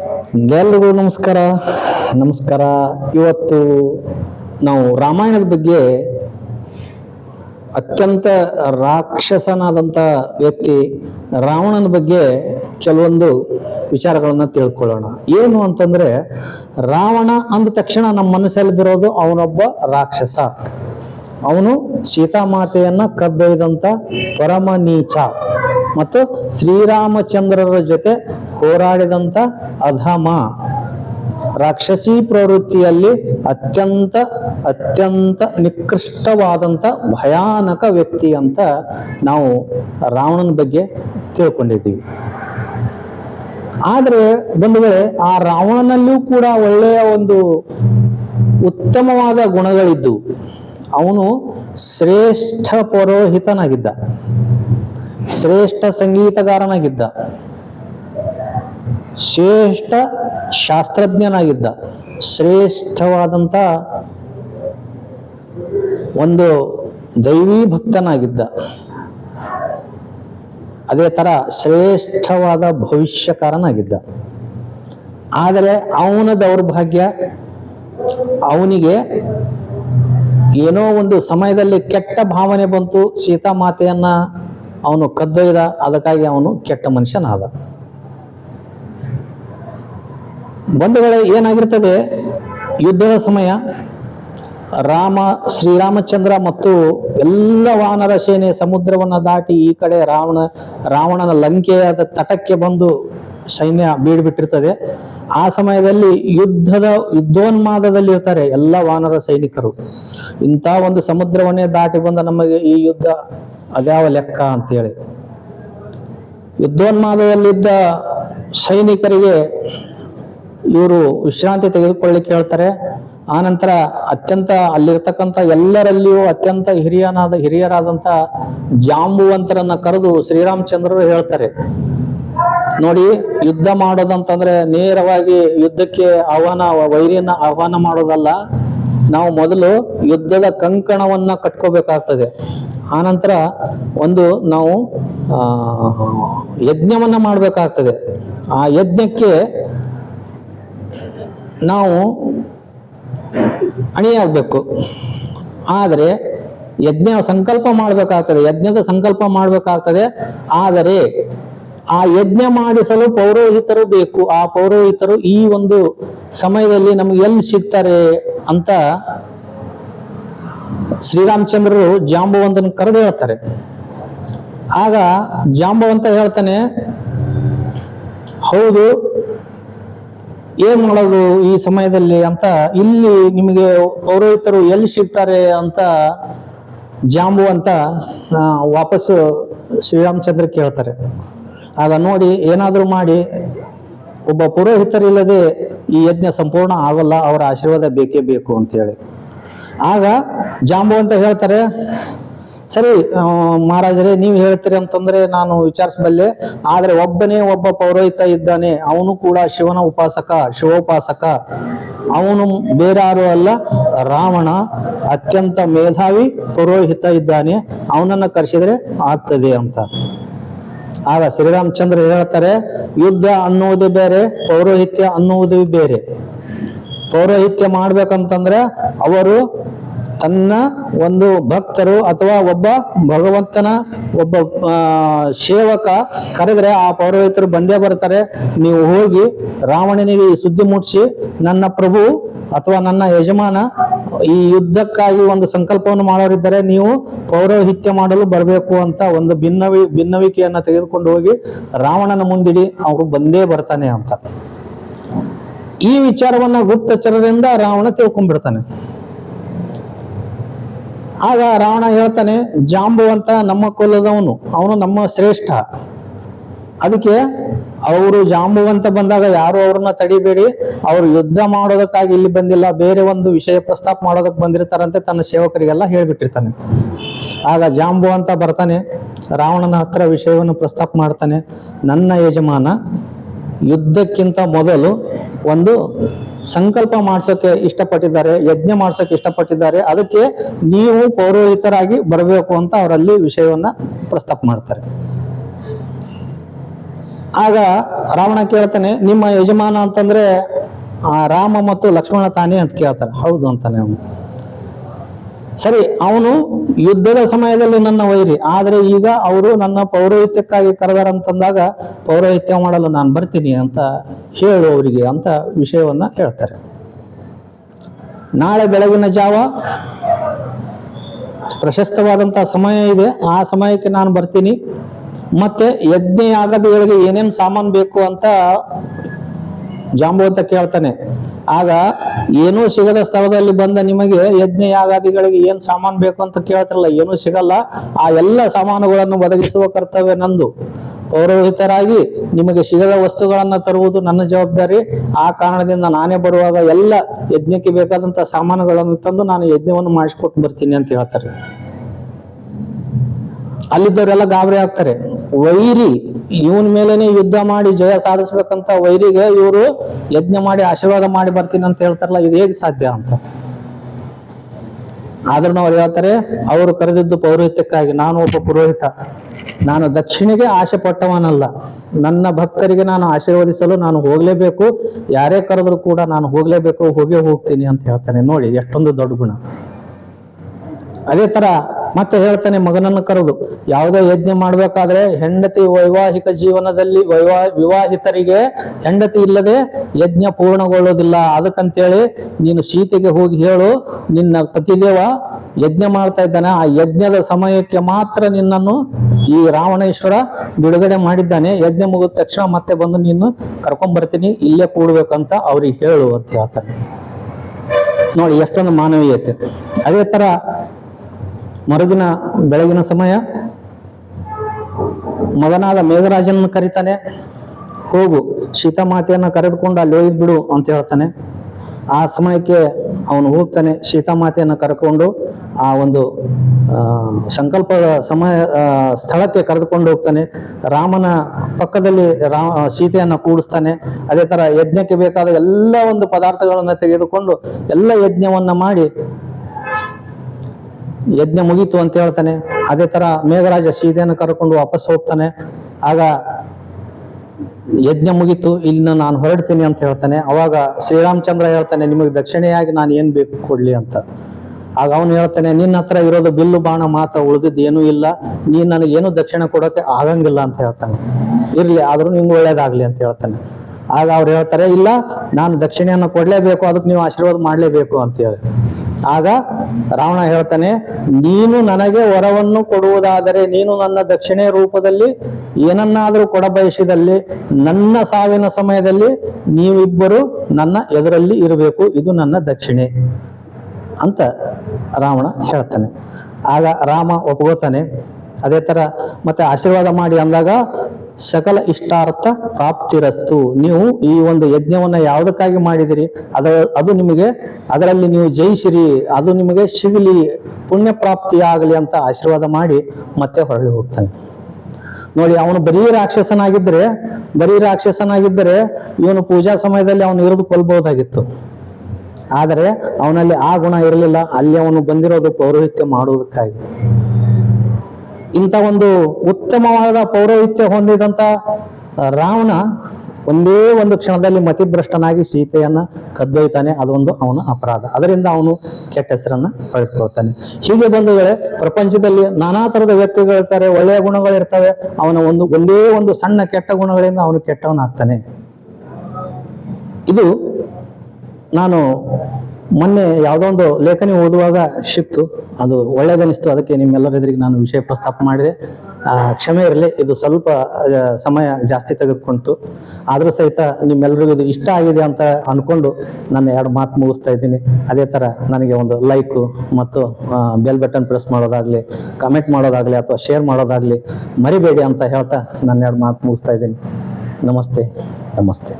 ಎಲ್ರಿಗೂ ನಮಸ್ಕಾರ. ನಮಸ್ಕಾರ. ಇವತ್ತು ನಾವು ರಾಮಾಯಣದ ಬಗ್ಗೆ ಅತ್ಯಂತ ರಾಕ್ಷಸನಾದಂಥ ವ್ಯಕ್ತಿ ರಾವಣನ ಬಗ್ಗೆ ಕೆಲವೊಂದು ವಿಚಾರಗಳನ್ನು ತಿಳ್ಕೊಳ್ಳೋಣ. ಏನು ಅಂತಂದರೆ, ರಾವಣ ಅಂದ ತಕ್ಷಣ ನಮ್ಮ ಮನಸ್ಸಲ್ಲಿ ಬರೋದು ಅವನೊಬ್ಬ ರಾಕ್ಷಸ. ಅವನು ಸೀತಾಮಾತೆಯನ್ನು ಕದ್ದೊಯ್ದಂಥ ಪರಮ ನೀಚ. ಮತ್ತು ಶ್ರೀರಾಮಚಂದ್ರರ ಜೊತೆ ಹೋರಾಡಿದಂಥ ಅಧಮ. ರಾಕ್ಷಸಿ ಪ್ರವೃತ್ತಿಯಲ್ಲಿ ಅತ್ಯಂತ ಅತ್ಯಂತ ನಿಕೃಷ್ಟವಾದಂಥ ಭಯಾನಕ ವ್ಯಕ್ತಿ ಅಂತ ನಾವು ರಾವಣನ ಬಗ್ಗೆ ತಿಳ್ಕೊಂಡಿದ್ದೀವಿ. ಆದರೆ ಬಂಧುಗಳೇ ಆ ರಾವಣನಲ್ಲೂ ಕೂಡ ಒಳ್ಳೆಯ ಒಂದು ಉತ್ತಮವಾದ ಗುಣಗಳಿದ್ದು, ಅವನು ಶ್ರೇಷ್ಠ ಪುರೋಹಿತನಾಗಿದ್ದ. ಶ್ರೇಷ್ಠ ಸಂಗೀತಗಾರನಾಗಿದ್ದ. ಶ್ರೇಷ್ಠ ಶಾಸ್ತ್ರಜ್ಞನಾಗಿದ್ದ. ಶ್ರೇಷ್ಠವಾದಂಥ ಒಂದು ದೈವೀ ಭಕ್ತನಾಗಿದ್ದ. ಅದೇ ಥರ ಶ್ರೇಷ್ಠವಾದ ಭವಿಷ್ಯಕಾರನಾಗಿದ್ದ. ಆದರೆ ಅವನ ದೌರ್ಭಾಗ್ಯ ಅವನಿಗೆ ಏನೋ ಒಂದು ಸಮಯದಲ್ಲಿ ಕೆಟ್ಟ ಭಾವನೆ ಬಂತು. ಸೀತಾಮಾತೆಯನ್ನ ಅವನು ಕದ್ದೊಯ್ದ, ಅದಕ್ಕಾಗಿ ಅವನು ಕೆಟ್ಟ ಮನುಷ್ಯನಾದ. ಬಂಧುಗಳೇ ಏನಾಗಿರ್ತದೆ? ಯುದ್ಧದ ಸಮಯ, ರಾಮ, ಶ್ರೀರಾಮಚಂದ್ರ ಮತ್ತು ಎಲ್ಲ ವಾನರ ಸೇನೆ ಸಮುದ್ರವನ್ನು ದಾಟಿ ಈ ಕಡೆ ರಾವಣ, ರಾವಣನ ಲಂಕೆಯಾದ ತಟಕ್ಕೆ ಬಂದು ಸೈನ್ಯ ಬೀಡ್ಬಿಟ್ಟಿರ್ತದೆ ಆ ಸಮಯದಲ್ಲಿ ಯುದ್ಧದ ಯುದ್ಧೋನ್ಮಾದದಲ್ಲಿ ಇರ್ತಾರೆ ಎಲ್ಲ ವಾನರ ಸೈನಿಕರು. ಇಂಥ ಒಂದು ಸಮುದ್ರವನ್ನೇ ದಾಟಿ ಬಂದ ನಮಗೆ ಈ ಯುದ್ಧ ಅದ್ಯಾವ ಲೆಕ್ಕ ಅಂತೇಳಿ. ಯುದ್ಧೋನ್ಮಾದದಲ್ಲಿದ್ದ ಸೈನಿಕರಿಗೆ ಇವರು ವಿಶ್ರಾಂತಿ ತೆಗೆದುಕೊಳ್ಳಿಕ್ಕೆ ಹೇಳ್ತಾರೆ. ಆನಂತರ ಅತ್ಯಂತ ಅಲ್ಲಿರ್ತಕ್ಕಂಥ ಎಲ್ಲರಲ್ಲಿಯೂ ಅತ್ಯಂತ ಹಿರಿಯನಾದ, ಹಿರಿಯರಾದಂಥ ಜಾಂಬುವಂತರನ್ನ ಕರೆದು ಶ್ರೀರಾಮಚಂದ್ರರು ಹೇಳ್ತಾರೆ. ನೋಡಿ, ಯುದ್ಧ ಮಾಡೋದಂತಂದ್ರೆ ನೇರವಾಗಿ ಯುದ್ಧಕ್ಕೆ ಆಹ್ವಾನ, ವೈರಿಯನ್ನ ಆಹ್ವಾನ ಮಾಡೋದಲ್ಲ. ನಾವು ಮೊದಲು ಯುದ್ಧದ ಕಂಕಣವನ್ನ ಕಟ್ಕೋಬೇಕಾಗ್ತದೆ. ಆನಂತರ ಒಂದು ನಾವು ಯಜ್ಞವನ್ನು ಮಾಡಬೇಕಾಗ್ತದೆ. ಆ ಯಜ್ಞಕ್ಕೆ ನಾವು ಅಣಿಯಾಗಬೇಕು. ಆದರೆ ಯಜ್ಞ ಸಂಕಲ್ಪ ಮಾಡಬೇಕಾಗ್ತದೆ. ಯಜ್ಞದ ಸಂಕಲ್ಪ ಮಾಡಬೇಕಾಗ್ತದೆ. ಆದರೆ ಆ ಯಜ್ಞ ಮಾಡಿಸಲು ಪೌರೋಹಿತರು ಬೇಕು. ಆ ಪೌರೋಹಿತರು ಈ ಒಂದು ಸಮಯದಲ್ಲಿ ನಮ್ಗೆ ಎಲ್ಲಿ ಸಿಗ್ತಾರೆ ಅಂತ ಶ್ರೀರಾಮಚಂದ್ರರು ಜಾಂಬವಂತನ ಕರೆದು ಹೇಳ್ತಾರೆ. ಆಗ ಜಾಂಬವಂತ ಹೇಳ್ತಾನೆ, ಹೌದು, ಏನ್ ಮಾಡೋದು ಈ ಸಮಯದಲ್ಲಿ ಅಂತ, ಇಲ್ಲಿ ನಿಮಗೆ ಪೌರೋಹಿತರು ಎಲ್ಲಿ ಸಿಗ್ತಾರೆ ಅಂತ ಜಾಂಬು ಅಂತ ವಾಪಸ್ಸು ಶ್ರೀರಾಮಚಂದ್ರ ಕೇಳ್ತಾರೆ. ಆಗ ನೋಡಿ, ಏನಾದರೂ ಮಾಡಿ, ಒಬ್ಬ ಪುರೋಹಿತರಿಲ್ಲದೆ ಈ ಯಜ್ಞ ಸಂಪೂರ್ಣ ಆಗಲ್ಲ, ಅವರ ಆಶೀರ್ವಾದ ಬೇಕೇ ಬೇಕು ಅಂತೇಳಿ. ಆಗ ಜಾಂಬು ಅಂತ ಹೇಳ್ತಾರೆ, ಸರಿ ಮಹಾರಾಜರೇ, ನೀವು ಹೇಳ್ತೀರಿ ಅಂತಂದ್ರೆ ನಾನು ವಿಚಾರಿಸಬಲ್ಲೆ. ಆದ್ರೆ ಒಬ್ಬನೇ ಒಬ್ಬ ಪೌರೋಹಿತ ಇದ್ದಾನೆ. ಅವನು ಕೂಡ ಶಿವನ ಉಪಾಸಕ, ಶಿವೋಪಾಸಕ. ಅವನು ಬೇರಾರು ಅಲ್ಲ, ರಾವಣ, ಅತ್ಯಂತ ಮೇಧಾವಿ ಪುರೋಹಿತ ಇದ್ದಾನೆ. ಅವನನ್ನ ಕರೆಸಿದ್ರೆ ಆಗ್ತದೆ ಅಂತ. ಆಗ ಶ್ರೀರಾಮಚಂದ್ರ ಹೇಳ್ತಾರೆ, ಯುದ್ಧ ಅನ್ನುವುದು ಬೇರೆ, ಪೌರೋಹಿತ್ಯ ಅನ್ನುವುದು ಬೇರೆ. ಪೌರೋಹಿತ್ಯ ಮಾಡ್ಬೇಕಂತಂದ್ರೆ ಅವರು ತನ್ನ ಒಂದು ಭಕ್ತರು ಅಥವಾ ಒಬ್ಬ ಭಗವಂತನ ಒಬ್ಬ ಸೇವಕ ಕರೆದ್ರೆ ಆ ಪೌರೋಹಿತರು ಬಂದೇ ಬರ್ತಾರೆ. ನೀವು ಹೋಗಿ ರಾವಣನಿಗೆ ಈ ಸುದ್ದಿ ಮೂಡಿಸಿ, ನನ್ನ ಪ್ರಭು ಅಥವಾ ನನ್ನ ಯಜಮಾನ ಈ ಯುದ್ಧಕ್ಕಾಗಿ ಒಂದು ಸಂಕಲ್ಪವನ್ನು ಮಾಡೋರಿದ್ದರೆ, ನೀವು ಪೌರೋಹಿತ್ಯ ಮಾಡಲು ಬರಬೇಕು ಅಂತ ಒಂದು ಭಿನ್ನವಿ, ಭಿನ್ನವಿಕೆಯನ್ನು ತೆಗೆದುಕೊಂಡು ಹೋಗಿ ರಾವಣನ ಮುಂದಿಡಿ ಅವರು ಬಂದೇ ಬರ್ತಾನೆ ಅಂತ. ಈ ವಿಚಾರವನ್ನ ಗುಪ್ತಚರರಿಂದ ರಾವಣ ತಿಳ್ಕೊಂಡ್ಬಿಡ್ತಾನೆ. ಆಗ ರಾವಣ ಹೇಳ್ತಾನೆ ಜಾಂಬು ಅಂತ ನಮ್ಮ ಕುಲದವನು, ಅವನು ನಮ್ಮ ಶ್ರೇಷ್ಠ. ಅದಕ್ಕೆ ಅವರು ಜಾಂಬುವಂತ ಬಂದಾಗ ಯಾರು ಅವ್ರನ್ನ ತಡಿಬೇಡಿ. ಅವರು ಯುದ್ಧ ಮಾಡೋದಕ್ಕಾಗಿ ಇಲ್ಲಿ ಬಂದಿಲ್ಲ, ಬೇರೆ ಒಂದು ವಿಷಯ ಪ್ರಸ್ತಾಪ ಮಾಡೋದಕ್ಕೆ ಬಂದಿರ್ತಾರಂತೆ ತನ್ನ ಸೇವಕರಿಗೆಲ್ಲ ಹೇಳ್ಬಿಟ್ಟಿರ್ತಾನೆ. ಆಗ ಜಾಂಬು ಅಂತ ಬರ್ತಾನೆ, ರಾವಣನ ಹತ್ರ ವಿಷಯವನ್ನು ಪ್ರಸ್ತಾಪ ಮಾಡ್ತಾನೆ. ನನ್ನ ಯಜಮಾನ, ಯುದ್ಧಕ್ಕಿಂತ ಮೊದಲು ಒಂದು ಸಂಕಲ್ಪ ಮಾಡ್ಸೋಕೆ ಇಷ್ಟಪಟ್ಟಿದ್ದಾರೆ, ಯಜ್ಞ ಮಾಡ್ಸೋಕೆ ಇಷ್ಟಪಟ್ಟಿದ್ದಾರೆ, ಅದಕ್ಕೆ ನೀವು ಪೌರೋಹಿತರಾಗಿ ಬರಬೇಕು ಅಂತ ಅವರಲ್ಲಿ ವಿಷಯವನ್ನ ಪ್ರಸ್ತಾಪ ಮಾಡ್ತಾರೆ. ಆಗ ರಾವಣ ಕೇಳ್ತಾನೆ, ನಿಮ್ಮ ಯಜಮಾನ ಅಂತಂದ್ರೆ, ಆ ರಾಮ ಮತ್ತು ಲಕ್ಷ್ಮಣ ತಾನೇ ಅಂತ ಕೇಳ್ತಾರೆ ಹೌದು ಅಂತಾನೆ ಅವನು. ಸರಿ, ಅವನು ಯುದ್ಧದ ಸಮಯದಲ್ಲಿ ನನ್ನ ವೈರಿ. ಆದರೆ ಈಗ ಅವರು ನನ್ನ ಪೌರೋಹಿತ್ಯಕ್ಕಾಗಿ ಕರೆದಾರಂತಂದಾಗ ಪೌರೋಹಿತ್ಯ ಮಾಡಲು ನಾನು ಬರ್ತೀನಿ ಅಂತ ಹೇಳು ಅವರಿಗೆ ಅಂತ ವಿಷಯವನ್ನ ಹೇಳ್ತಾರೆ. ನಾಳೆ ಬೆಳಗಿನ ಜಾವ ಪ್ರಶಸ್ತವಾದಂಥ ಸಮಯ ಇದೆ. ಆ ಸಮಯಕ್ಕೆ ನಾನು ಬರ್ತೀನಿ. ಮತ್ತೆ ಯಜ್ಞ ಯಾಗದಗಳಿಗೆ ಏನೇನು ಸಾಮಾನು ಬೇಕು ಅಂತ ಜಾಂಬವಂತ ಕೇಳ್ತಾನೆ. ಆಗ ಏನೂ ಸಿಗದ ಸ್ಥಳದಲ್ಲಿ ಬಂದ ನಿಮಗೆ ಯಜ್ಞ ಯಾಗಾದಿಗಳಿಗೆ ಏನ್ ಸಾಮಾನು ಬೇಕು ಅಂತ ಕೇಳ್ತಿರಲ್ಲ, ಏನೂ ಸಿಗಲ್ಲ. ಆ ಎಲ್ಲ ಸಾಮಾನುಗಳನ್ನು ಒದಗಿಸುವ ಕರ್ತವ್ಯ ನಂದು. ಪೌರೋಹಿತರಾಗಿ ನಿಮಗೆ ಸಿಗದ ವಸ್ತುಗಳನ್ನು ತರುವುದು ನನ್ನ ಜವಾಬ್ದಾರಿ. ಆ ಕಾರಣದಿಂದ ನಾನೇ ಬರುವಾಗ ಎಲ್ಲ ಯಜ್ಞಕ್ಕೆ ಬೇಕಾದಂತ ಸಾಮಾನುಗಳನ್ನು ತಂದು ನಾನು ಯಜ್ಞವನ್ನು ಮಾಡಿಸ್ಕೊಟ್ಟು ಬರ್ತೀನಿ ಅಂತ ಹೇಳ್ತಾರೆ. ಅಲ್ಲಿದ್ದವರೆಲ್ಲ ಗಾಬರಿ ಆಗ್ತಾರೆ. ವೈರಿ, ಇವನ್ ಮೇಲೇನೆ ಯುದ್ಧ ಮಾಡಿ ಜಯ ಸಾಧಿಸ್ಬೇಕಂತ ವೈರಿಗೆ ಇವರು ಯಜ್ಞ ಮಾಡಿ ಆಶೀರ್ವಾದ ಮಾಡಿ ಬರ್ತೀನಿ ಅಂತ ಹೇಳ್ತಾರಲ್ಲ, ಇದು ಹೇಗೆ ಸಾಧ್ಯ ಅಂತ? ಆದ್ರೂ ಅವ್ರು ಹೇಳ್ತಾರೆ, ಅವರು ಕರೆದಿದ್ದು ಪೌರೋಹಿತ್ಯಕ್ಕಾಗಿ, ನಾನು ಒಬ್ಬ ಪುರೋಹಿತ. ನಾನು ದಕ್ಷಿಣಿಗೆ ಆಶೆ ಪಟ್ಟವನಲ್ಲ. ನನ್ನ ಭಕ್ತರಿಗೆ ನಾನು ಆಶೀರ್ವದಿಸಲು ನಾನು ಹೋಗ್ಲೇಬೇಕು. ಯಾರೇ ಕರೆದ್ರು ಕೂಡ ನಾನು ಹೋಗ್ಲೇಬೇಕು, ಹೋಗೇ ಹೋಗ್ತೀನಿ ಅಂತ ಹೇಳ್ತಾನೆ. ನೋಡಿ, ಎಷ್ಟೊಂದು ದೊಡ್ಡ ಗುಣ. ಅದೇ ತರ ಮತ್ತೆ ಹೇಳ್ತಾನೆ, ಮಗನನ್ನು ಕರೆದು. ಯಾವುದೇ ಯಜ್ಞ ಮಾಡ್ಬೇಕಾದ್ರೆ ಹೆಂಡತಿ ವೈವಾಹಿಕ ಜೀವನದಲ್ಲಿ ವೈವಾ, ವಿವಾಹಿತರಿಗೆ ಹೆಂಡತಿ ಇಲ್ಲದೆ ಯಜ್ಞ ಪೂರ್ಣಗೊಳ್ಳೋದಿಲ್ಲ ಅದಕ್ಕಂತೇಳಿ ನೀನು ಸೀತೆಗೆ ಹೋಗಿ ಹೇಳು, ನಿನ್ನ ಪತಿದೇವ ಯಜ್ಞ ಮಾಡ್ತಾ ಇದ್ದಾನೆ. ಆ ಯಜ್ಞದ ಸಮಯಕ್ಕೆ ಮಾತ್ರ ನಿನ್ನನ್ನು ಈ ರಾವಣೇಶ್ವರ ಬಿಡುಗಡೆ ಮಾಡಿದ್ದಾನೆ. ಯಜ್ಞ ಮುಗಿದ ತಕ್ಷಣ ಮತ್ತೆ ಬಂದು ನೀನು ಕರ್ಕೊಂಡ್ ಬರ್ತೀನಿ ಇಲ್ಲೇ ಕೂಡ್ಬೇಕಂತ ಅವ್ರಿಗೆ ಹೇಳು ಅಂತ ಹೇಳ್ತಾನೆ ನೋಡಿ, ಎಷ್ಟೊಂದು ಮಾನವೀಯತೆ. ಅದೇ ತರ ಮರುದಿನ ಬೆಳಗಿನ ಸಮಯ ಮಗನಾದ ಮೇಘರಾಜನನ್ನು ಕರೀತಾನೆ, ಹೋಗು ಸೀತಾಮಾತೆಯನ್ನು ಕರೆದುಕೊಂಡು ಅಲ್ಲಿ ಹೋಗಿದ್ ಬಿಡು ಅಂತ ಹೇಳ್ತಾನೆ. ಆ ಸಮಯಕ್ಕೆ ಅವನು ಹೋಗ್ತಾನೆ ಸೀತಾಮಾತೆಯನ್ನು ಕರ್ಕೊಂಡು ಆ ಒಂದು ಸಂಕಲ್ಪ ಸಮಯ ಸ್ಥಳಕ್ಕೆ ಕರೆದುಕೊಂಡು ಹೋಗ್ತಾನೆ. ರಾಮನ ಪಕ್ಕದಲ್ಲಿ ರಾಮ ಸೀತೆಯನ್ನು ಕೂಡಿಸ್ತಾನೆ. ಅದೇ ಥರ ಯಜ್ಞಕ್ಕೆ ಬೇಕಾದ ಎಲ್ಲ ಒಂದು ಪದಾರ್ಥಗಳನ್ನು ತೆಗೆದುಕೊಂಡು ಎಲ್ಲ ಯಜ್ಞವನ್ನು ಮಾಡಿ ಯಜ್ಞ ಮುಗೀತು ಅಂತ ಹೇಳ್ತಾನೆ. ಅದೇ ತರ ಮೇಘರಾಜ ಸೀತೆಯನ್ನು ಕರ್ಕೊಂಡು ವಾಪಸ್ ಹೋಗ್ತಾನೆ. ಆಗ ಯಜ್ಞ ಮುಗೀತು ಇಲ್ಲಿ ನಾನು ಹೊರಡ್ತೀನಿ ಅಂತ ಹೇಳ್ತಾನೆ. ಅವಾಗ ಶ್ರೀರಾಮಚಂದ್ರ ಹೇಳ್ತಾನೆ, ನಿಮಗೆ ದಕ್ಷಿಣೆಯಾಗಿ ನಾನು ಏನ್ ಬೇಕು ಕೊಡ್ಲಿ ಅಂತ. ಆಗ ಅವನು ಹೇಳ್ತಾನೆ, ನಿನ್ನ ಹತ್ರ ಇರೋದು ಬಿಲ್ಲು, ಬಾಣ ಮಾತ್ರ ಉಳಿದಿದ್ದು ಏನೂ ಇಲ್ಲ. ನೀನ್ ನನಗೆ ಏನು ದಕ್ಷಿಣ ಕೊಡೋಕೆ ಆಗಂಗಿಲ್ಲ ಅಂತ ಹೇಳ್ತಾನೆ. ಇರ್ಲಿ, ಆದ್ರೂ ನಿಮ್ಗೆ ಒಳ್ಳೇದಾಗ್ಲಿ ಅಂತ ಹೇಳ್ತಾನೆ. ಆಗ ಅವ್ರು ಹೇಳ್ತಾರೆ, ಇಲ್ಲ, ನಾನು ದಕ್ಷಿಣೆಯನ್ನು ಕೊಡ್ಲೇಬೇಕು, ಅದಕ್ಕೆ ನೀವು ಆಶೀರ್ವಾದ ಮಾಡ್ಲೇಬೇಕು ಅಂತ ಹೇಳಿ. ಆಗ ರಾವಣ ಹೇಳ್ತಾನೆ, ನೀನು ನನಗೆ ವರವನ್ನು ಕೊಡುವುದಾದರೆ ನೀನು ನನ್ನ ದಕ್ಷಿಣೆ ರೂಪದಲ್ಲಿ ಏನನ್ನಾದರೂ ಕೊಡ ಬಯಸಿದಲ್ಲಿ ನನ್ನ ಸಾವಿನ ಸಮಯದಲ್ಲಿ ನೀವಿಬ್ಬರು ನನ್ನ ಎದುರಲ್ಲಿ ಇರಬೇಕು, ಇದು ನನ್ನ ದಕ್ಷಿಣೆ. ಅಂತ ರಾವಣ ಹೇಳ್ತಾನೆ. ಆಗ ರಾಮ ಒಪ್ಕೋತಾನೆ, ಅದೇ ತರ ಮತ್ತೆ ಆಶೀರ್ವಾದ ಮಾಡಿ ಅಂದಾಗ ಸಕಲ ಇಷ್ಟಾರ್ಥ ಪ್ರಾಪ್ತಿರಸ್ತು. ನೀವು ಈ ಒಂದು ಯಜ್ಞವನ್ನ ಯಾವುದಕ್ಕಾಗಿ ಮಾಡಿದಿರಿ? ಅದ, ಅದು ನಿಮಗೆ, ಅದರಲ್ಲಿ ನೀವು ಜಯಿಸಿರಿ, ಅದು ನಿಮಗೆ ಸಿಗಲಿ ಪುಣ್ಯ ಪ್ರಾಪ್ತಿ ಆಗಲಿ ಅಂತ ಆಶೀರ್ವಾದ ಮಾಡಿ ಮತ್ತೆ ಹೊರಳಿ ಹೋಗ್ತಾನೆ. ನೋಡಿ, ಅವನು ಬರೀ ರಾಕ್ಷಸನಾಗಿದ್ದರೆ ಬರೀ ರಾಕ್ಷಸನಾಗಿದ್ದರೆ ಇವನು ಪೂಜಾ ಸಮಯದಲ್ಲಿ ಅವನು ಇರೋದು ಕೊಲ್ಬಹುದಾಗಿತ್ತು. ಆದರೆ ಅವನಲ್ಲಿ ಆ ಗುಣ ಇರಲಿಲ್ಲ. ಅಲ್ಲಿ ಅವನು ಬಂದಿರೋದು ಪೌರೋಹಿತ್ಯ ಮಾಡುವುದಕ್ಕಾಗಿ. ಇಂಥ ಒಂದು ಉತ್ತಮವಾದ ಪೌರೋಹಿತ್ಯ ಹೊಂದಿದಂತ ರಾವಣ ಒಂದೇ ಒಂದು ಕ್ಷಣದಲ್ಲಿ ಮತಿಭ್ರಷ್ಟನಾಗಿ ಸೀತೆಯನ್ನ ಕದ್ದೊಯ್ತಾನೆ ಅದೊಂದು ಅವನ ಅಪರಾಧ. ಅದರಿಂದ ಅವನು ಕೆಟ್ಟ ಹೆಸರನ್ನ ಪಡೆದುಕೊಳ್ತಾನೆ ಹೀಗೆ ಬಂಧುಗಳೇ ಪ್ರಪಂಚದಲ್ಲಿ ನಾನಾ ತರದ ವ್ಯಕ್ತಿಗಳಿರ್ತಾರೆ ಒಳ್ಳೆಯ ಗುಣಗಳಿರ್ತವೆ ಅವನ ಒಂದು, ಒಂದೇ ಒಂದು ಸಣ್ಣ ಕೆಟ್ಟ ಗುಣಗಳಿಂದ ಅವನು ಕೆಟ್ಟವನಾಗ್ತಾನೆ. ಇದು ನಾನು ಮೊನ್ನೆ ಯಾವುದೋ ಒಂದು ಲೇಖನಿ ಓದುವಾಗ ಸಿಕ್ತು ಅದು ಒಳ್ಳೇದನಿಸ್ತು. ಅದಕ್ಕೆ ನಿಮ್ಮೆಲ್ಲರ ಎದುರಿಗೆ ನಾನು ವಿಷಯ ಪ್ರಸ್ತಾಪ ಮಾಡಿದೆ. ಕ್ಷಮೆ ಇರಲಿ, ಇದು ಸ್ವಲ್ಪ ಸಮಯ ಜಾಸ್ತಿ ತೆಗೆದುಕೊಂತು. ಆದರೂ ಸಹಿತ ನಿಮ್ಮೆಲ್ಲರಿಗೂ ಇದು ಇಷ್ಟ ಆಗಿದೆ ಅಂತ ಅಂದ್ಕೊಂಡು ನಾನು ಎರಡು ಮಾತು ಮುಗಿಸ್ತಾ ಇದ್ದೀನಿ. ಅದೇ ಥರ ನನಗೆ ಒಂದು ಲೈಕು ಮತ್ತು ಬೆಲ್ ಬಟನ್ ಪ್ರೆಸ್ ಮಾಡೋದಾಗಲಿ, ಕಮೆಂಟ್ ಮಾಡೋದಾಗಲಿ ಅಥವಾ ಶೇರ್ ಮಾಡೋದಾಗಲಿ ಮರಿಬೇಡಿ ಅಂತ ಹೇಳ್ತಾ ನಾನು ಎರಡು ಮಾತು ಮುಗಿಸ್ತಾ ಇದ್ದೀನಿ. ನಮಸ್ತೆ ನಮಸ್ತೆ.